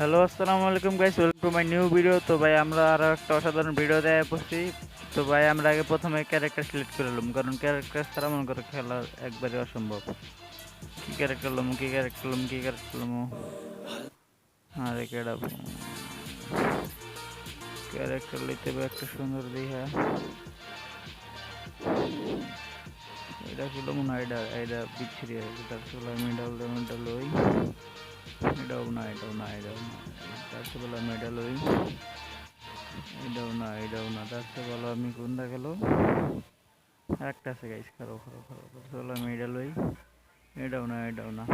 Hello আসসালামু আলাইকুম guys welcome to my new video তো ভাই, আমরা আরও একটা অসাধারণ ভিডিও দেয় পড়ছি তো ভাই, আমরা আগে প্রথমে ক্যারেক্টার সিলেক্ট করে নিলাম, কারণ ক্যারেক্টার ছাড়া মনে করে খেলা একবারে অসম্ভব। কি ক্যারেক্টার লম, কি ক্যারেক্টার লম, কি ক্যারেক্টার লম? আরে কেডা ক্যারেক্টার হবে একটা সুন্দর দিহা। এটা ছিল মনে হয়, এটা এটা বিচ্ছিরি আছে তার ছিল মিডল মিডল ওই। এটাও না এটাও না এটাও না তার চেয়ে বলো মেডাল ওই এটাও না এটাও না তার চেয়ে বলো আমি কোনটা গেল একটা আছে গাইস খারো খারো খারো চলো মেডাল ওই এটাও না এটাও না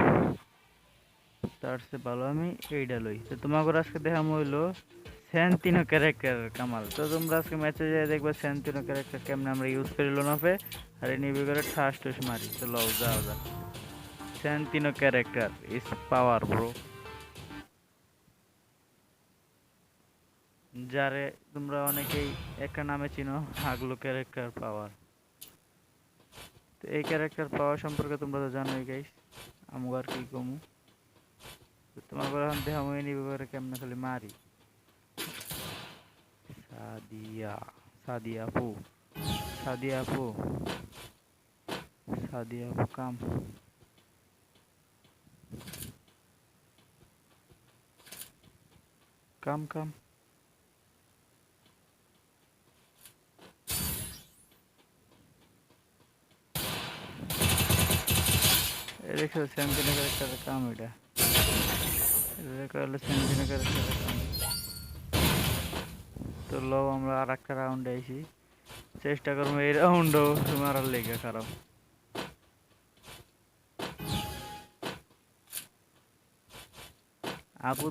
তার চেয়ে ভালো আমি এইটা লই তো তোমাকে আজকে দেখাম হইল স্যান্তিনো ক্যারেক্টার কামাল তো তোমরা আজকে ম্যাচে যাই দেখবে স্যান্তিনো ক্যারেক্টার কেমনে আমরা ইউজ করি লোনাফে আর এই নিবি করে ঠাস টুস মারি তো লও যাও যা Santino character. Is power, bro. যারে তোমরা অনেকেই একটা নামে চিনো হাগলো ক্যারেক্টার পাওয়ার তো এই ক্যারেক্টার পাওয়ার সম্পর্কে তোমরা তো জানোই গাইস আমি আর কি কমু? তোমার করে এখন দেহ মই নিবে করে কেমনে খালি মারি? সাদিয়া সাদিয়া আপু সাদিয়া আপু সাদিয়া আপু, কাম। Come, come. দেখো স্যামসিনের একটা কাম এটা দেখো হলো স্যামসিনের একটা কাম তো লো আমরা আর একটা রাউন্ডে আইছি চেষ্টা করব এই রাউন্ডও মারার লেগে খারাপ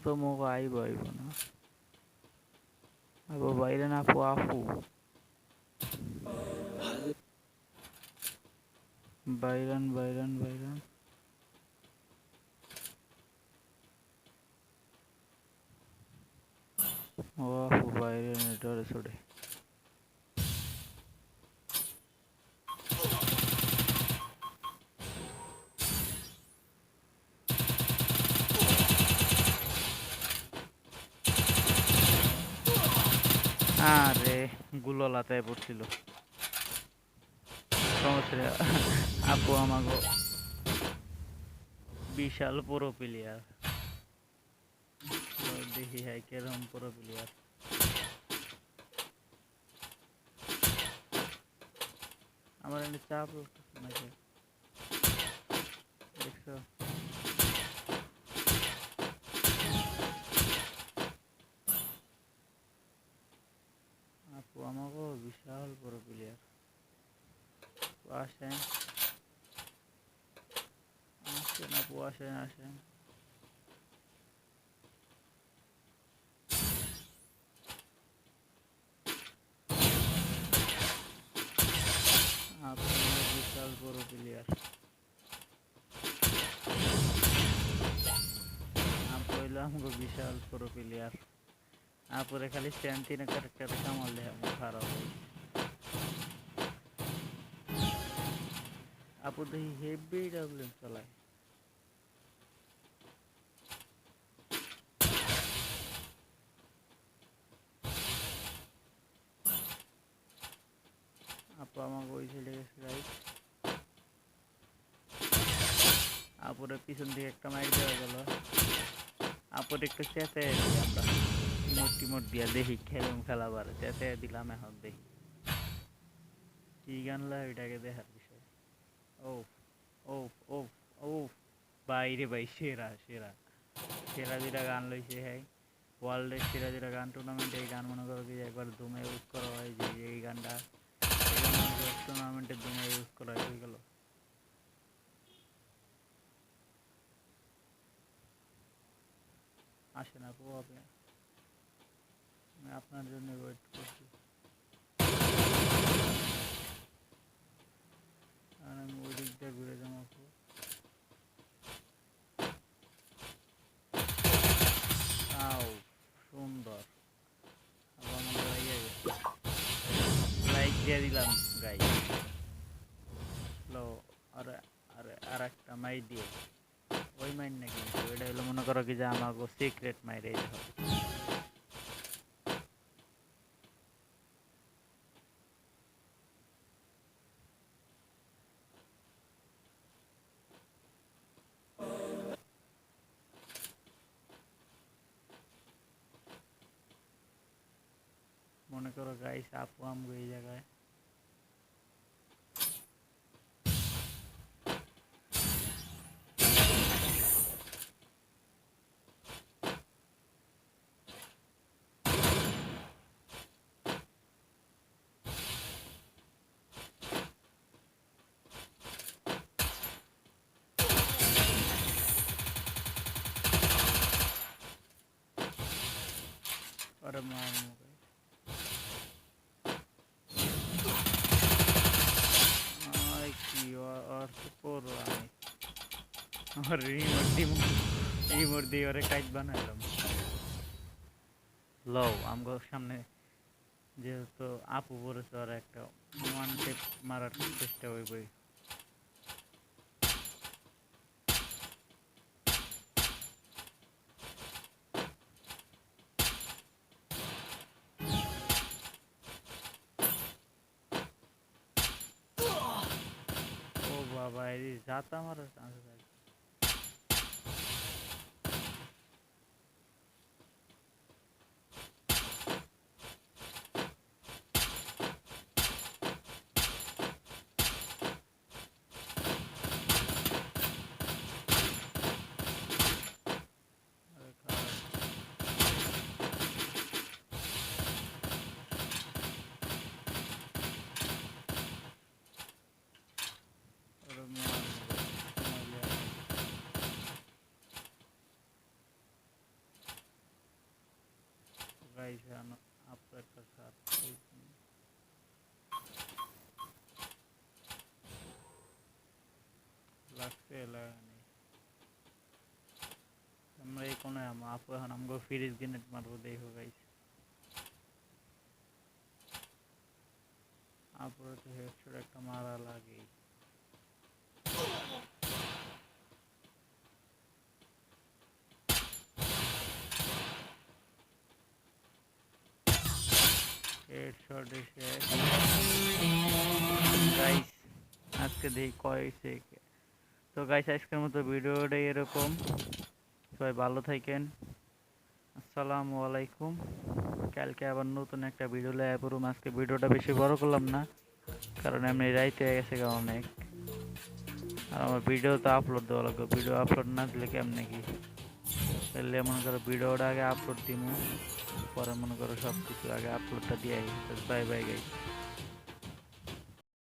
তো মোক আইব না আপু বাইরে না আপু আপু বাইরান বাইরান বাইরান ও আপু বাইরে নেটওয়ার্কে আরে গুলো লাতায় পড়ছিল। সমস্যা। আপু আমাগো। বিশাল পুরো প্লেয়ার দেখি হ্যাঁ কেরম পুরো প্লেয়ার আমার এনে চাপ দেখছ? আপু আমাকেও বিশাল বড় প্লেয়ার আসেন। আসেন আপু, আসেন আসেন। আপু বিশাল বড় প্লেয়ার আপু, হইল আমাকে বিশাল বড় প্লেয়ার আপুরে কামাল দেয় আমার খারাপ হয় আপু দেখি হেভি ডাবলেন চালায়। আপু আমাকে ওই ছেলে গেছে রাইট আপুরের পিছন দিকে একটা মাইক দেওয়া গেল। আপুর একটু দিই আমরা। টিমোট টিমোট দিয়া দেখি খেলুম খেলাবার চেঁচে দিলাম এখন দেখি কি গান লাগে এটাকে দেখার বিষয় ও ও ও ও বাইরে ভাই সেরা সেরা সেরা যেটা গান লইছে হ্যাঁ ওয়ার্ল্ডের সেরা যেটা গান টুর্নামেন্টে এই গান মনে করো কি একবার ধুমে ইউজ করা হয় যে এই গানটা। টুর্নামেন্টের ধুমে ইউজ করা হয়ে গেল। আসেন আপু আপনি আপনার জন্য ওয়েট করছি আর আমি ওই দিক দিয়ে ঘুরে আও সুন্দর আবার লাইয়ে লাইক দিয়ে দিলাম গাই লো আর আর একটা মাই দিয়ে ওই মাইন নাকি এটা এটা হলো মনে করো কি যে আমাকে সিক্রেট মাইরে এই দেখো মনে করো গাইস আপু আমগো এই জায়গায় ওরে আমার দিয়ে ওরে লও, আমগো সামনে যেহেতু আপু পড়েছে ওর একটা মারার চেষ্টা বাবা, এই যাতা মারার চান্স আছে আরে খারাপ। ওরে মার মুখে, মারলে আর- গাইস আপনার একটা সার লাগছে লাগানি আমরা এই কোনে আম আপু এখন আমগো ফ্রিজ গ্রেনেড মারবো দেখো গাইস আপুরে তো হেডশট একটা মারা লাগেই গাইস আজকে দেখি কয় তো গাইস আজকের মতো ভিডিওটা এরকম। সবাই ভালো থাকেন। আসসালামু আলাইকুম। কালকে আবার নতুন একটা ভিডিও লাইভ করুম আজকে ভিডিওটা বেশি বড় করলাম না, কারণ এমনি রাইতে গেছে গা অনেক। আর আমার ভিডিও তো আপলোড দেওয়া লাগবে। ভিডিও আপলোড না দিলে কেমনে কি? তাহলে মনে করো ভিডিওটা আগে আপলোড দিমু। পরে মনে করো সব কিছু আগে আপলোডটা দিয়ে বাই বাই গাইস